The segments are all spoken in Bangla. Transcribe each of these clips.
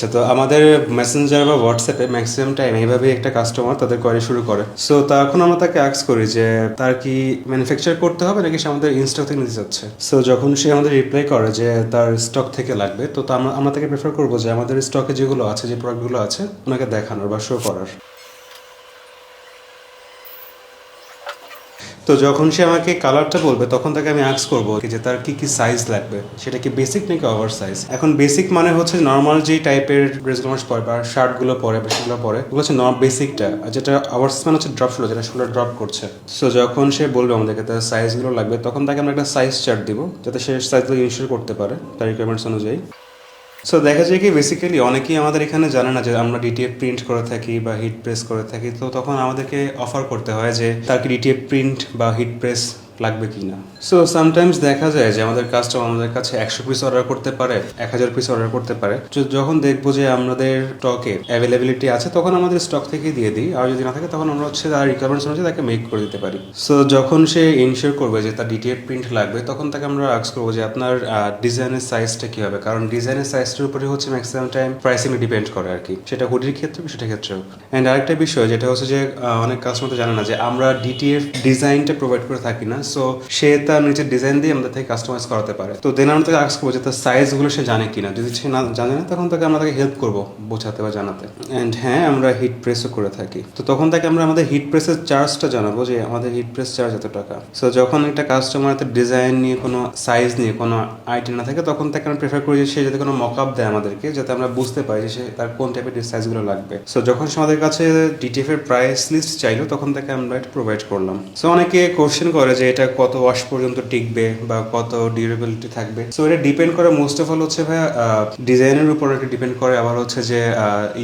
আচ্ছা তো আমাদের মেসেঞ্জার বা হোয়াটসঅ্যাপে ম্যাক্সিমাম টাইম এইভাবে একটা কাস্টমার তাদের কোয়ারি শুরু করে। সো তখন আমরা তাকে অ্যাক্স করি যে, তার কি ম্যানুফ্যাকচার করতে হবে নাকি সে আমাদের ইনস্টক থেকে নিতে চাচ্ছে? সো যখন সে আমাদের রিপ্লাই করে যে, তার স্টক থেকে লাগবে, তো তা আমরা আমরা তাকে প্রেফার করব যে, আমাদের স্টকে যেগুলো আছে, যে প্রোডাক্টগুলো আছে, ওনাকে দেখানোর বা শো করার। তো যখন সে আমাকে কালারটা বলবে, তখন তাকে আমি আক্স করব যে তার কি কি সাইজ লাগবে? সেটা কি বেসিক নাকি ওভার সাইজ এখন বেসিক মানে হচ্ছে নর্মাল যে টাইপের ড্রেসগুলো মানুষ পরে বা শার্টগুলো পরে বা সেগুলো পরে ওগুলো হচ্ছে নর্ম বেসিকটা আর যেটা ওভার মানে হচ্ছে ড্রপ শুলো যেটা শুলো ড্রপ করছে। সো যখন সে বলবে আমাদেরকে তার সাইজগুলো লাগবে, তখন তাকে আমরা একটা সাইজ চার্ট দিব, যাতে সে সাইজগুলো ইনশিওর করতে পারে তার রিকোয়ারমেন্টস অনুযায়ী। সো দেখা যায় কি বেসিক্যালি অনেকেই আমাদের এখানে জানে না যে আমরা ডিটিএফ প্রিন্ট করে থাকি বা হিট প্রেস করে থাকি। তো তখন আমাদেরকে অফার করতে হয় যে তার কি ডিটিএফ প্রিন্ট বা হিট প্রেস লাগবে কি না সো সামটাইমস দেখা যায় যে আমাদের কাস্টমার আমাদের কাছে একশো পিস অর্ডার করতে পারে, এক হাজার পিস অর্ডার করতে পারে। যখন দেখব যে আমাদের স্টকে অ্যাভেলেবিলিটি আছে, তখন আমাদের স্টক থেকে দিয়ে দিই। আর যদি না থাকে, তখন আমরা হচ্ছে তার রিকোয়ারমেন্টস অনুযায়ী তাকে মেক করে দিতে পারি। সো যখন সে ইনশিওর করবে যে তার ডিটিএফ প্রিন্ট লাগবে, তখন তাকে আমরা আক্স করব যে আপনার ডিজাইনের সাইজটা কি হবে? কারণ ডিজাইনের সাইজটার উপরে হচ্ছে ম্যাক্সিমাম টাইম প্রাইসিং ডিপেন্ড করে আর কি। সেটা হুডির ক্ষেত্রে সেটা ক্ষেত্রে হোক অ্যান্ড আরেকটা বিষয়, যেটা হচ্ছে যে অনেক কাস্টমার তো জানে না যে আমরা ডিটিএফ ডিজাইনটা প্রোভাইড করে থাকি না। সো সে তার নিজের ডিজাইন দিয়ে আমাদের থেকে কাস্টমাইজ করাতে পারে। তো দেন আমরা তাকে আক্স করব যে তার সাইজগুলো সে জানে কিনা। যদি সে না জানে না, তখন তাকে আমরা তাকে হেল্প করব বোঝাতে বা জানাতে। অ্যান্ড হ্যাঁ আমরা হিট প্রেসও করে থাকি। তো তখন তাকে আমরা আমাদের হিট প্রেসের চার্জটা জানাব যে আমাদের হিট প্রেস চার্জ এত টাকা। সো যখন একটা কাস্টমার তার ডিজাইন নিয়ে কোনো সাইজ নিয়ে কোনো আইটেম না থাকে, তখন তাকে আমরা প্রেফার করি যে সে যাতে কোনো মক আপ দেয় আমাদেরকে, যাতে আমরা বুঝতে পারি যে সে তার কোন টাইপের সাইজগুলো লাগবে। সো যখন সে আমাদের কাছে ডিটিএফ এর প্রাইস লিস্ট চাইলো, তখন তাকে আমরা এটা প্রোভাইড করলাম। সো অনেকে কোশ্চেন করে যে এটা কত ওয়াশ পর্যন্ত টিকবে বা কত ডিউরেবিলিটি থাকবে? সো এটা ডিপেন্ড করে মোস্ট অফ অল হচ্ছে ভাইয়া ডিজাইনের উপর এটা ডিপেন্ড করে। আবার হচ্ছে যে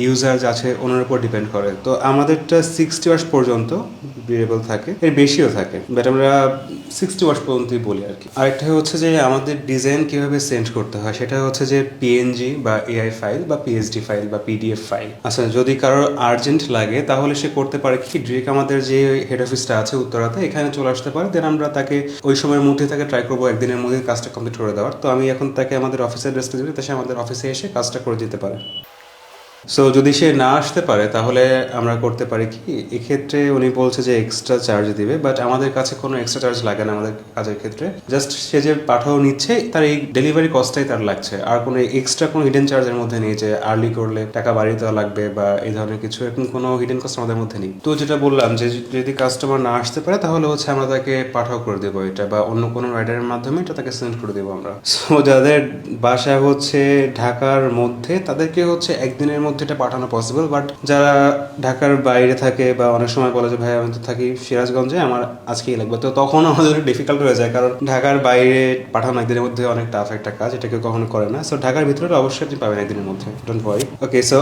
ইউজার আছে, ওনার উপর ডিপেন্ড করে। তো আমাদেরটা সিক্সটি ওয়াশ পর্যন্ত ডিউরেবল থাকে। এর বেশিও থাকে বাট আমরা সিক্সটি ওয়াশ পর্যন্তই বলি আর কি। আরেকটা হচ্ছে যে, আমাদের ডিজাইন কীভাবে সেন্ড করতে হয়, সেটা হচ্ছে যে পিএনজি বা এআই ফাইল বা পিএইচডি ফাইল বা পিডিএফ ফাইল আচ্ছা যদি কারোর আর্জেন্ট লাগে, তাহলে সে করতে পারে কি? ডিরেক্ট আমাদের যে হেড অফিসটা আছে উত্তরাতে, এখানে চলে আসতে পারে দেন আমরা তাকে ওই সময়ের মধ্যে তাকে ট্রাই করব, একদিনের মধ্যে কাজটা কমপ্লিট করে দেওয়ার। তো আমি এখন তাকে আমাদের অফিসের অ্যাড্রেসটা দিলে সে আমাদের অফিসে এসে কাজটা করে দিতে পারে। সো যদি সে না আসতে পারে, তাহলে আমরা করতে পারি কি? এক্ষেত্রে উনি বলছে যে এক্সট্রা চার্জ দিবে বাট আমাদের কাছে কোনো এক্সট্রা চার্জ লাগে না আমাদের কাজের ক্ষেত্রে। জাস্ট সে যে পাঠাও নিচ্ছে, তার এই ডেলিভারি কস্টটাই তার লাগছে। আর কোনো এক্সট্রা কোনো হিডেন চার্জের মধ্যে নেই যে আর্লি করলে টাকা বাড়িয়ে দেওয়া লাগবে বা এই ধরনের কিছু, এরকম কোনো হিডেন কস্ট আমাদের মধ্যে নেই। তো যেটা বললাম যে যদি কাস্টমার না আসতে পারে, তাহলে হচ্ছে আমরা তাকে পাঠাও করে দেবো এটা, বা অন্য কোনো রাইডারের মাধ্যমে এটা তাকে সেন্ড করে দেবো আমরা। সো যাদের বাসা হচ্ছে ঢাকার মধ্যে, তাদেরকে হচ্ছে একদিনের মধ্যে এটা পাঠানো পসিবল বাট যারা ঢাকার বাইরে থাকে বা অনেক সময় বলে যে ভাই আমি তো থাকি সিরাজগঞ্জে, আমার আজকেই লাগবে। তো তখন আমাদের ডিফিকাল্ট হয়ে যায়, কারণ ঢাকার বাইরে পাঠানো একদিনের মধ্যে অনেক টাফ একটা কাজ, এটা কেউ কখনো করে না। সো ঢাকার ভিতরে অবশ্যই আপনি পাবেন একদিনের মধ্যে ডোন্ট ওয়ারি ওকে সো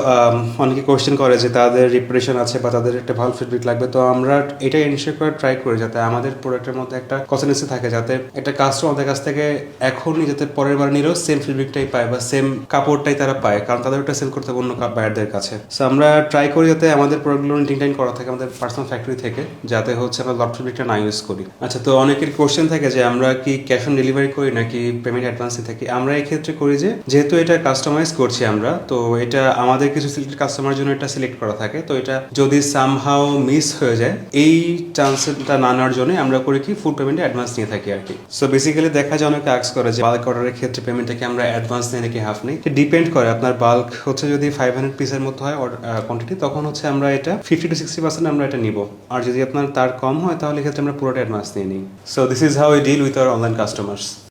অনেকে কোশ্চেন করে যে তাদের রিপ্রেশন আছে বা তাদের একটা ভালো ফিডব্যাক লাগবে, তো আমরা এটা ইনশিওর করে ট্রাই করি যাতে আমাদের প্রোডাক্টের মধ্যে একটা কনসেন্সি থাকে, যাতে একটা কাস্টমার আমাদের কাছ থেকে এখনই যাতে পরের বার নিলেও সেম ফিডব্যাকটাই পায় বা সেম কাপড়টাই তারা পায়, কারণ তাদের একটা সেল করতে অন্য বায়ারদের কাছে। সো আমরা ট্রাই করি যাতে আমাদের প্রোডাক্টগুলো টিনটাইন করা থাকে আমাদের পার্সোনাল ফ্যাক্টরি থেকে, যাতে হচ্ছে আমরা লট ফিডব্যাকটা না ইউজ করি। আচ্ছা তো অনেকের কোশ্চেন থাকে যে আমরা কি ক্যাশ অন ডেলিভারি করি নাকি পেমেন্ট অ্যাডভান্সে থাকি? আমরা এই ক্ষেত্রে করি যে, যেহেতু এটা কাস্টমাইজ করছি আমরা, তো এটা আমাদের কিছু সিলেক্টেড কাস্টমার জন্য এটা সিলেক্ট করা থাকে। তো এটা যদি সামহাও মিস হয়ে যায়, এই চান্সটা না নেওয়ার জন্য আমরা করি কি ফুল পেমেন্টে অ্যাডভান্স নিয়ে থাকি আর কি। সো বেসিক্যালি দেখা যায় অনেকে আক্স করে যে বাল্ক অর্ডারের ক্ষেত্রে পেমেন্টটাকে আমরা অ্যাডভান্স নেই নাকি হাফ নেই? ডিপেন্ড করে। আপনার বাল্ক হচ্ছে যদি ফাইভ হান্ড্রেড পিসের মতো হয় কোয়ান্টিটি তখন হচ্ছে আমরা এটা ফিফটি টু সিক্সটি পার্সেন্ট আমরা এটা নিব। আর যদি আপনার তার কম হয়, তাহলে ক্ষেত্রে আমরা পুরোটা অ্যাডভান্স নিয়ে নিই। So this is how I deal with our online customers